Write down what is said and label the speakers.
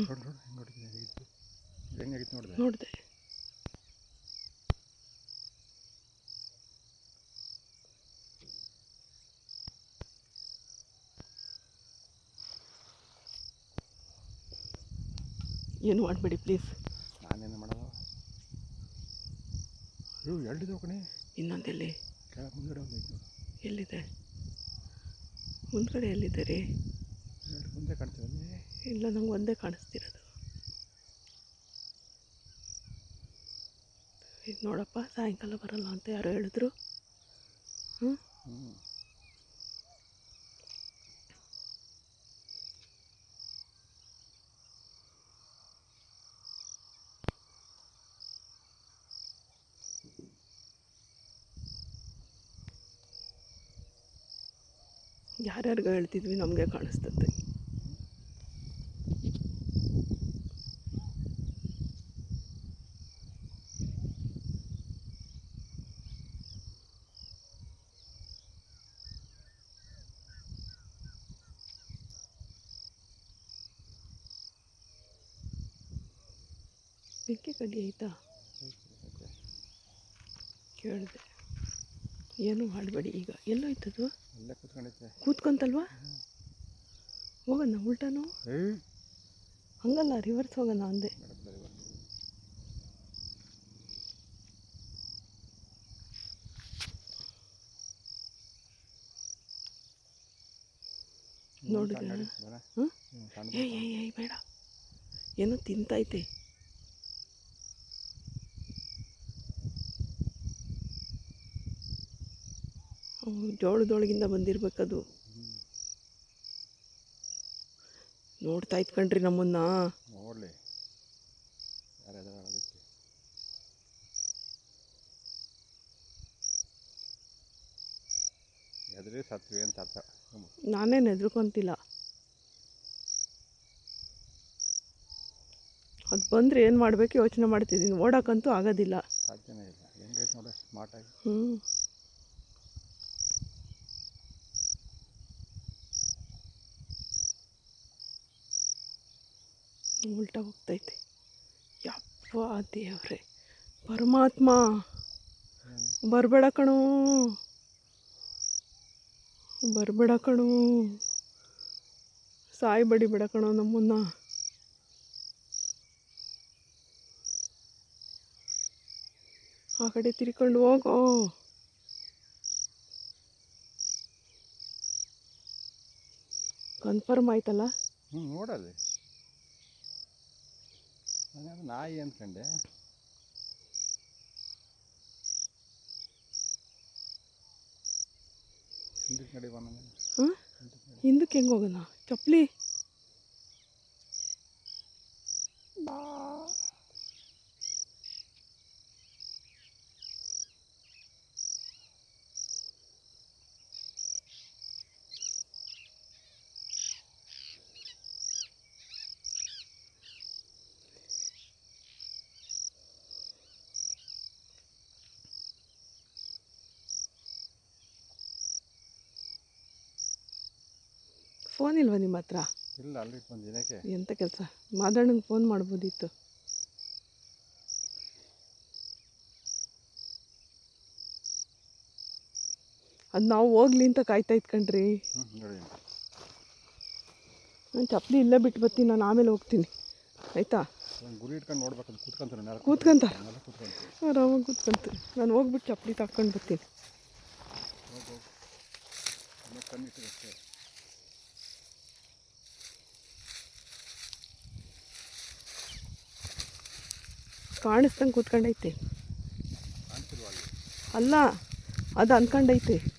Speaker 1: ನೋಡು ನೋಡಿ ಇದು ಹೆಂಗಾಗಿತ್ತು ನೋಡಿದೆ
Speaker 2: ನೋಡಿದೆ. ಏನು ಮಾಡಬೇಡಿ ಪ್ಲೀಸ್
Speaker 1: ನಾನೇನು ಮಾಡೋದು ಅಯ್ಯೋ ಎರಡಿದಾವೆ ಕಣೆ
Speaker 2: ಇನ್ನೊಂದೆಲ್ಲಿ?
Speaker 1: ಕೆಳಗೆ ಮುಂದ್ಗಡೆ ಒಂದು
Speaker 2: ಎಲ್ಲಿದೆ? ಮುಂದ್ಗಡೆ ಎಲ್ಲಿದೆ ರೀ? ಇಲ್ಲ ನಂಗೆ ಒಂದೇ ಕಾಣಿಸ್ತಿರೋದು. ಈಗ ನೋಡಪ್ಪ ಸಾಯಂಕಾಲ ಬರಲ್ಲ ಅಂತ ಯಾರೋ ಹೇಳಿದ್ರು. ಹ್ಞೂ ಯಾರ್ಯಾರಿಗೋ ಹೇಳ್ತಿದ್ವಿ ನಮಗೆ ಕಾಣಿಸ್ತದೆ. ಬೆಂಕಿ ಕಡ್ಡಿ ಆಯ್ತಾ ಕೇಳಿದೆ. ಏನು ಮಾಡಬೇಡಿ ಈಗ. ಎಲ್ಲೋಯ್ತದು ಕೂತ್ಕೊಂತಲ್ವಾ? ಹೋಗೋಣ ಉಲ್ಟಾನು? ಹಂಗಲ್ಲ ರಿವರ್ಸ್ ಹೋಗೋಣ ಅಂದೆ. ನೋಡಿದ್ರೆ ಏಯ್ ಏಯ್ ಬೇಡ. ಏನೋ ತಿಂತೈತೆ. ಜೋಳದೊಳಗಿಂದ ಬಂದಿರ್ಬೇಕದು. ನೋಡ್ತಾ ಇತ್ಕಂಡ್ರಿ ನಮ್ಮನ್ನ.
Speaker 1: ನೋಡಲಿ.
Speaker 2: ನಾನೇನು ಹೆದ್ರುಕೊಂತಿಲ್ಲ. ಅದು ಬಂದರೆ ಏನು ಮಾಡಬೇಕು ಯೋಚನೆ ಮಾಡ್ತಿದ್ದೀನಿ ಓಡೋಕ್ಕಂತೂ ಆಗೋದಿಲ್ಲ.
Speaker 1: ಸಾಧ್ಯನೇ ಇಲ್ಲ. ಹೆಂಗೈತೆ ನೋಡಿ ಸ್ಮಾರ್ಟಾಗಿ
Speaker 2: ಹ್ಞೂ ಉಲ್ಟಾ ಹೋಗ್ತೈತೆ. ಯಪ್ಪ ದೇವ್ರೆ. ಪರಮಾತ್ಮ. ಬರಬೇಡ ಕಣೋ. ಬರಬೇಡ ಕಣೋ. ಸಾಯಿ ಬಡಿಬೇಡ ಕಣೋ ನಮ್ಮನ್ನ. ಆ ಕಡೆ ತಿರ್ಕೊಂಡು ಹೋಗೋ. ಕನ್ಫರ್ಮ್ ಆಯ್ತಲ್ಲ?
Speaker 1: ನೋಡಲ್ಲಿ. ನಾನು ನಾಯಿ ಅಂದ್ಕೊಂಡೆ ಹಿಂದಕ್ಕೆ ನಡಿ ಬಾ ನನಗೆ
Speaker 2: ಹಾಂ
Speaker 1: ಹಿಂದಕ್ಕೆ ನಡಿ
Speaker 2: ಹಿಂದಕ್ಕೆ ಹೆಂಗೆ ಹೋಗೋಣ ಚಪ್ಪಲಿ ಫೋನ್ ಇಲ್ವಾ ನಿಮ್ಮ ಹತ್ರ?
Speaker 1: ಇಲ್ಲ ಅಲ್ಲಿ ಒಂದು ದಿನಕ್ಕೆ
Speaker 2: ಎಂಥ ಕೆಲಸ? ಮಾದಣ್ಣಂಗೆ ಫೋನ್ ಮಾಡ್ಬೋದಿತ್ತು. ಅದು ನಾವು ಹೋಗ್ಲಿ ಅಂತ ಕಾಯ್ತಾ ಇತ್ಕಂಡ್ರಿ ನಾನು ಚಪ್ಪಲಿ ಇಲ್ಲೇ ಬಿಟ್ಟು ಬರ್ತೀನಿ ನಾನು ಆಮೇಲೆ ಹೋಗ್ತೀನಿ. ಆಯಿತಾ?
Speaker 1: ಗುರಿ ಇಟ್ಕೊಂಡು ನೋಡ್ಬೇಕು ಕೂತ್ಕೊಂತಾರೆ?
Speaker 2: ಕೂತ್ಕೊಂತಾರ ಆರಾಮಾಗಿ ಕೂತ್ಕೊಂತೀನಿ ನಾನು ಹೋಗ್ಬಿಟ್ಟು ಚಪ್ಪಲಿ ತಕ್ಕೊಂಡು ಬರ್ತೀನಿ
Speaker 1: ಹೋಗಿ ಹೋಗಿ ಆಮೇಲೆ ಕಣ್ಣಿಟ್ಟಿರುತ್ತೆ
Speaker 2: ಕಾಣಿಸ್ದಂಗೆ ಕೂತ್ಕೊಂಡೈತೆ.
Speaker 1: ಅಲ್ಲ
Speaker 2: ಅದು ಅನ್ಕೊಂಡೈತೆ.